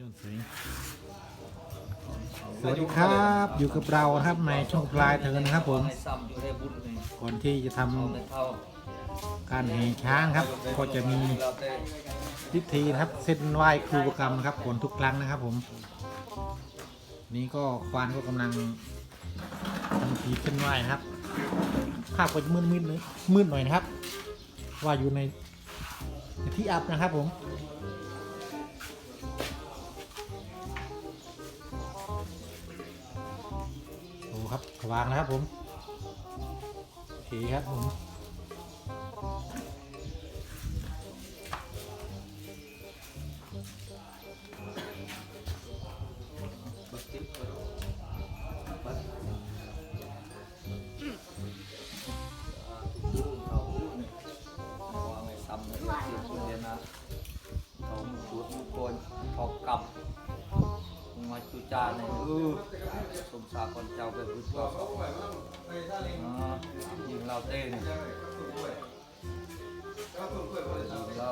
ยนสีสวัสดีครับอยู่กับเรานะครับในช่องปลายเทินนะครับผมก่อนที่จะทำการแห่ช้างครับ ก็จะมีพิธีนะครับเส้นไหว้ครูประกรรมนะครับก่อนทุกครั้งนะครับผม นี่ก็ควานก็กำลังทำพิธีเส้นไหว้นะครับภาพก็จะมืดมืดน่อยมืดหน่อยนะครับ ว่าอยู่ในที่อับนะครับผม ครับวางแล้วครับผมโอเคครับผม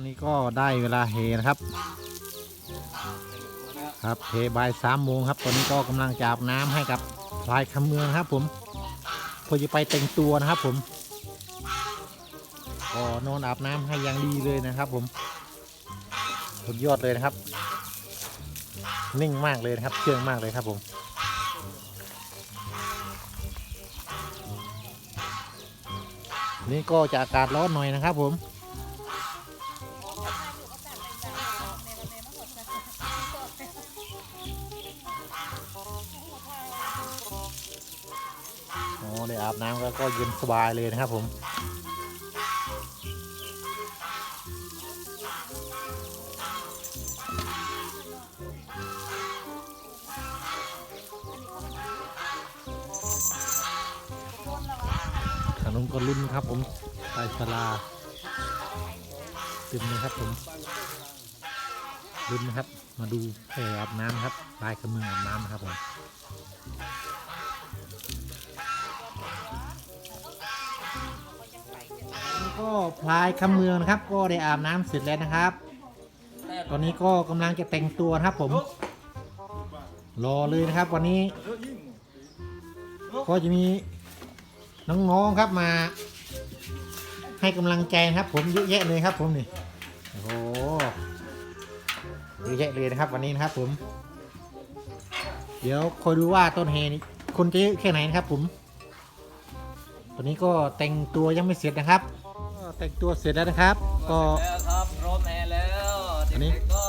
อนนี้ก็ได้เวลาเฮนะครับ ครับเทบายสามโมงครับ ตอนนี้ก็กำลังจะอาบน้ำให้กับพลายคำเมืองครับ ผมเพื่อจะไปแต่งตัวนะครับ ผมก็นอนอาบน้ำให้อย่างดีเลยนะครับ ผมสุดยอดเลยนะครับ นิ่งมากเลยนะครับ เชื่องมากเลยครับผมนี่ก็จะอากาศร้อนหน่อยนะครับผม อาบน้ำแล้วก็เย็นสบายเลยนะครับผมขนมก็รุ่นครับผมไตสลาเต็มเลยครับผมรุ่นนะครับ มาดูแพรอาบน้ำครับลายขมืออาบน้ำนะครับผม ก็พลายคำเมืองนะครับ ก็ได้อาบน้ำเสร็จแล้วนะครับ ตอนนี้ก็กำลังจะแต่งตัวนะครับผม รอเลยนะครับ วันนี้ ก็จะมีน้องๆครับมา ให้กำลังใจนะครับ ผมเยอะแยะเลยครับ ผมนี่โอ้โหเยอะแยะเลยนะครับ วันนี้นะครับ ผม เดี๋ยวคอยดูว่าต้นเฮนี่คนจะเยอะแค่ไหนนะครับ ผม ตอนนี้ก็แต่งตัวยังไม่เสร็จนะครับ แต่งตัวเสร็จแล้วนะครับ ก็ แล้วครับพร้อมแห่แล้วอันนี้ เด็กๆก็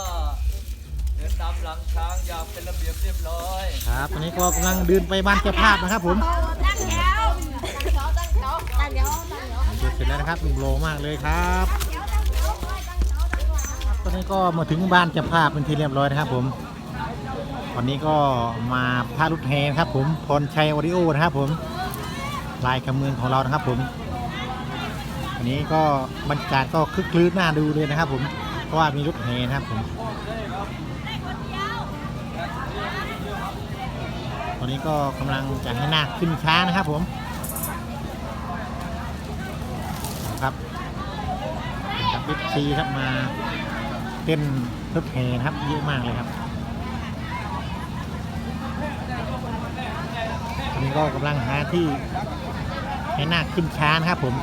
เดินตามหลังช้างอย่างเป็นระเบียบเรียบร้อยครับตอนนี้ก็กำลังเดินไปบ้านเจ้าภาพนะครับ ผมตั้งแถวตั้งแถวตั้งแถวตั้งแถวตั้งแถว เสร็จเสร็จแล้วนะครับหนึ่งโลมากเลยครับตอนนี้ก็มาถึงบ้านเจ้าภาพเป็นที่เรียบร้อยนะครับ ผมวันนี้ก็มาพารุดแฮนะครับ ผมพรชัยออดิโอนะครับ ผมลายคำเมืองของเรานะครับ ผม วันนี้ก็บรรยากาศก็คึกคลื้นน่าดูเลยนะครับ ผม เพราะว่ามีรถแฮนะครับผม ตอนนี้ก็กำลังจะให้นาคขึ้นช้านะครับผม ครับกับบิ๊กซีครับมาเต้นรถแห่นะครับเยอะมากเลยครับตอนนี้ก็กำลังหาที่ให้นาคขึ้นช้านะครับผม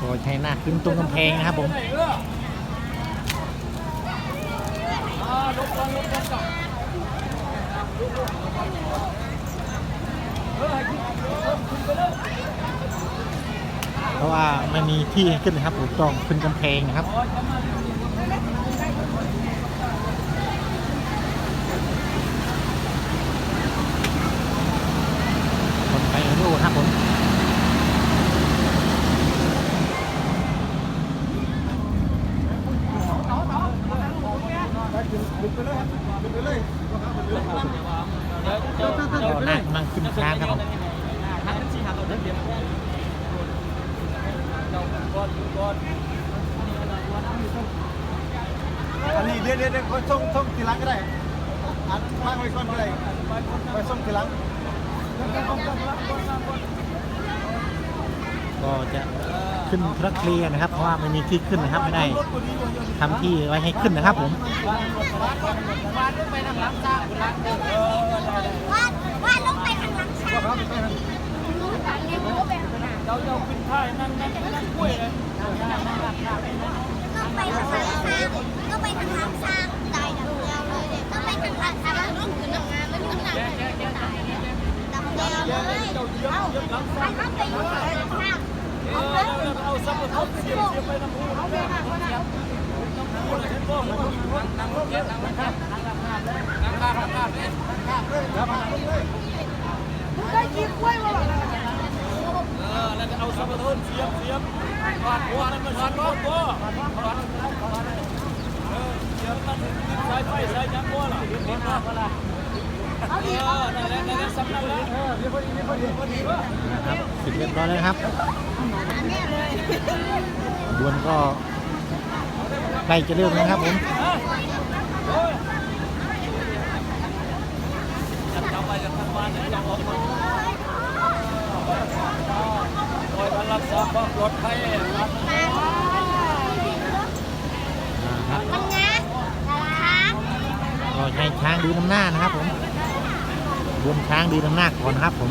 ก็ใช้นาคขึ้นตรงกำแพงนะครับผมอ่าลบก่อนลบก่อนเพ ราะว่าไม่มีที่ให้ขึ้นนะครับผมต้องขึ้นกำแพงนะครับคนไปดูครับผมก็นั่งกำลังขึ้นช้างครับผม อันนี้เดี๋ยวเดี๋ยวเดี๋ยวส่งส่งทีหลังก็ได้อันวางไว้ก่อนก็ได้ไปส่งทีหลังก็จะขึ้นทรัคเคลียร์นะครับ เพราะว่าไม่มีที่ขึ้นนะครับ ไม่ได้ทำที่ไว้ให้ขึ้นนะครับผมวาดวาดลงไปทางหลังช้างทางนี้มันก็เป็นขนาด เราเราขึ้นท่านั่งนั่งนั่งกล้วยเลยต้องไปทางหลังช้างต้องไปทางหลังช้างตายดังเดียวเลยต้องไปทางหลังช้างต้องขึ้นทางงานไม่ขึ้นทางตายดังเดียวเลยเอ้าใครเข้าไปอยู่ทางหลังช้างเออเราเอาซับปะรดเสียบเสียบไปน้ำมูน้ำมูน้ำมูเลยเห็นบ่นั่งรถเก็บนั่งรถครับนั่งข้างข้างเลยได้กินกล้วยมาหรอ เออแล้วจะเอาซับปะรดเสียบเสียบวาดหัวนั่นมันวาดหัวบ่เออเสียบนั่นสายไฟสายยังบ่ล่ะเห็นบ่ล่ะเออนั่นแหละนั่นแหละสำนักแล้วเออเดี๋ยวพอดีเรียวพอดีพอดีว่านะครับสร็จเรียบร้อยแล้วครับดวนก็ใกล้จะเริ่มแล้วนครับผมจะไปจะทำบ้านจะออกมา คอยรักษาความปลอดภัยครับนะครับมันนะช้างก็ให้ช้างดูน้ำหน้านะครับผมดวนช้างดูน้ำหน้าก่อนนะครับผม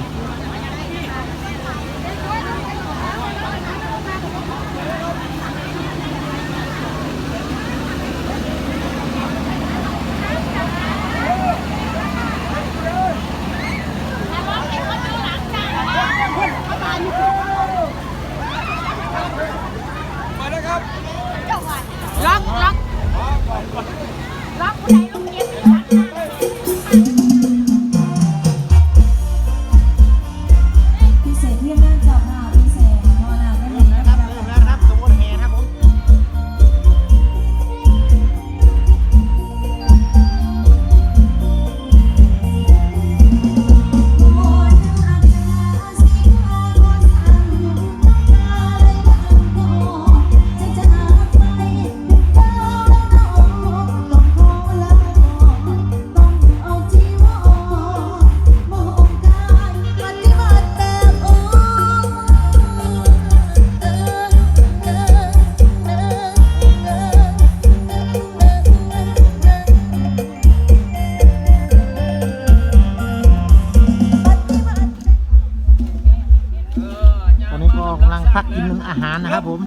กินอาหารนะครับผม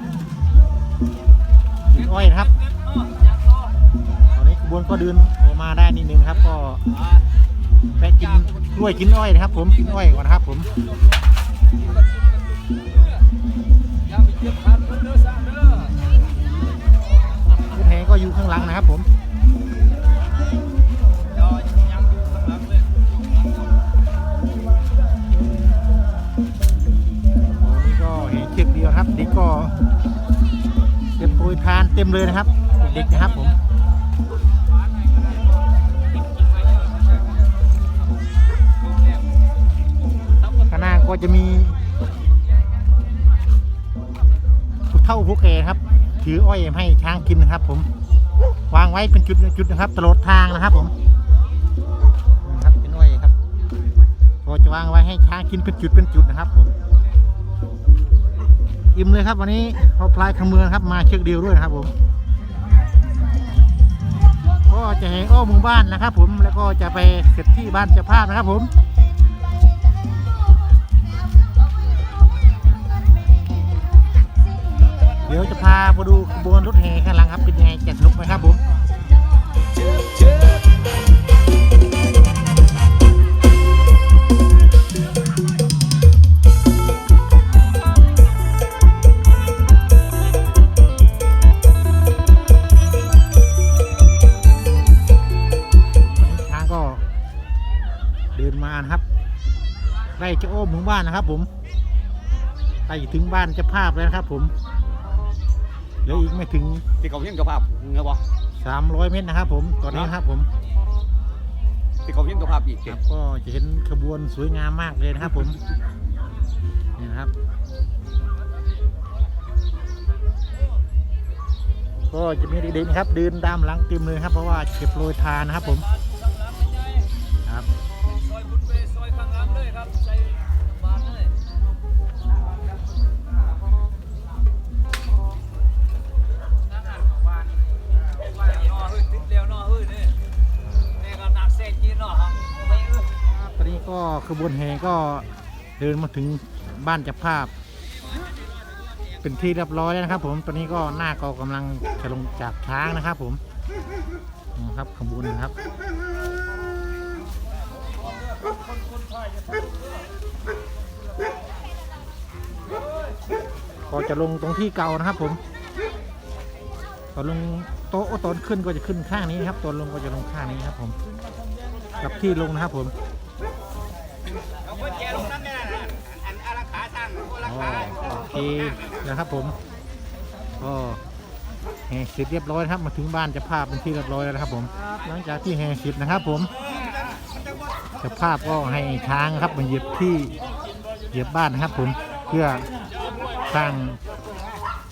กินอ้อยนะครับตอนนี้ขบวนก็เดินออกมาได้นิดนึงครับ ก็แวะกินกล้วยกินอ้อยนะครับ ผมกินอ้อยก่อนนะครับ ผมอย่าไปเก็บพันเพิ่นเด้อซ่าเด้อรถแห่ก็อยู่ข้างหลังนะครับผม นเชือกเดียวนะครับเด็กก็เต็มปรยทานเต็มเลยนะครับ เด็กๆนะครับผมข้างหน้าก็จะมีผู้เฒ่าผู้แก่ครับ ถืออ้อยให้ช้างกินนะครับ ผม วางไว้เป็นจุดจุดๆนะครับตลอดทางนะครับผมนะครับเป็นอ้อยครับก็จะวางไว้ให้ช้างกินเป็นจุดเป็นจุดนะครับผม อิ่มเลยครับวันนี้เอาพลายขมือครับมาเชือกเดียวด้วยนะครับผม ก็จะแห่อ้อมหมู่บ้านนะครับ ผมแล้วก็จะไปเสร็จที่บ้านเจ้าภาพนะครับผมเดี๋ยวจะพาไปดูขบวนรถแห่ข้างหลังครับเป็นยังไงจะสนุกไหมครับผม บ้านนะครับผมใกล้ถึงบ้านเจะภาพแล้วนะครับผมเหลืออีกไม่ถึงที่เขาเห็นกับภาพเงาบ่300เมตรนะครับผมตอนนี้นะครับผมที่เขาเห็นกับภาพอีกครับก็จะเห็นขบวนสวยงามมากเลยนะครับผมนี่นะครับ ก็จะมีเด็กๆนะครับเดินตามหลังเต็มเลยครับเพราะว่าเก็บโปรยทานนะครับผม ขบวนแห่ก็เดินมาถึงบ้านจับภาพ เป็นที่เรียบร้อยแล้วนะครับ ผมตอนนี้ก็หน้าก็กำลังจะลงจากช้างนะครับ ผมนะครับขบวนนะครับก็จะลงตรงที่เก่านะครับ ผมตอนลงโต๊ะตอนขึ้นก็จะขึ้นข้างนี้นะครับตอนลงก็จะลงข้างนี้ครับ ผม กับที่ลงนะครับผม เอาคนแก่ลงนั่นเนี่ยอันอารักขาสร้างคนรัก อ๋อ ขา โอเคนะครับผมก็แห่เสร็จเรียบร้อยนะครับมาถึงบ้านจะภาพเป็นที่เรียบร้อยแล้วนะครับ ผม หลังจากที่แห่เสร็จนะครับ ผมจะภาพก็ให้ช้างครับมาเหยียบที่เหยียบบ้านนะครับ ผมเพื่อสร้าง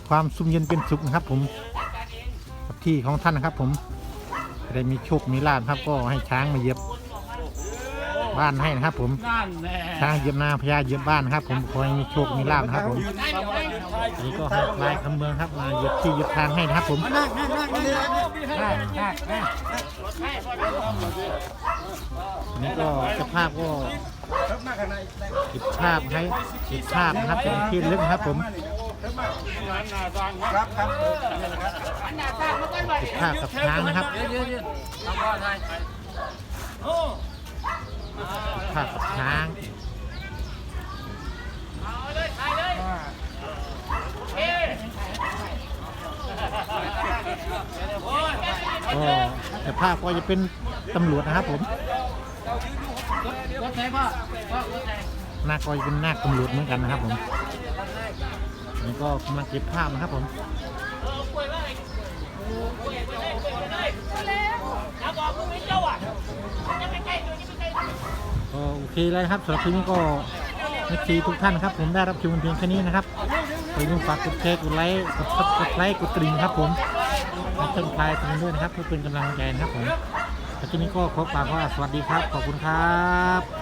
ความสุขเย็นเป็นสุขนะครับ ผมกับที่ของท่านนะครับ ผมจะได้มีโชคมีลาภครับ ก็ให้ช้างมาเหยียบ บ้านให้นะครับ ผมช้างเหยียบนาพญาเหยียบบ้านนะครับ ผมขอให้มีโชคมีลาภนะครับ ผมอันนี้ก็ให้ลายคำเมืองครับมาเหยียบที่เหยียบทางให้นะครับ ผมอันนี้ก็เจะภาพก็เก็บภาพให้เก็บภาพนะครับเป็นที่ระลึกนะครับ ผมครับครับเก็บภาพกับช้างนะครับ เดี๋ยวเดี๋ยวเดี๋ยวทำพ่อไทยโอ้เก็บภาพกับช้างเอาเลยถ่ายเลยเอ๊ะโอ้ยก็เจะภาพก็จะเป็นตำรวจนะครับผมรถไหนพ่อพ่อรถไหนหน้าก็จะเป็นหน้าตำรวจเหมือนกันนะครับผมอันนี่ก็กำลังเก็บภาพนะครับผม เคเลยครับสำหรับคลิปนี้ก็เอฟซีทุกท่านครับ ผมได้รับชมเพียงแค่นี้นะครับอย่าลืมฝากกดแชร์กดไลค์กดซับกดไลค์กดกริ่งครับผมและเติมพลายกันด้วยนะครับเพื่อเป็นกำลังใจนะครับผมสำหรับคลิปนี้ก็ขอกล่าวว่าสวัสดีครับ ขอบคุณครับ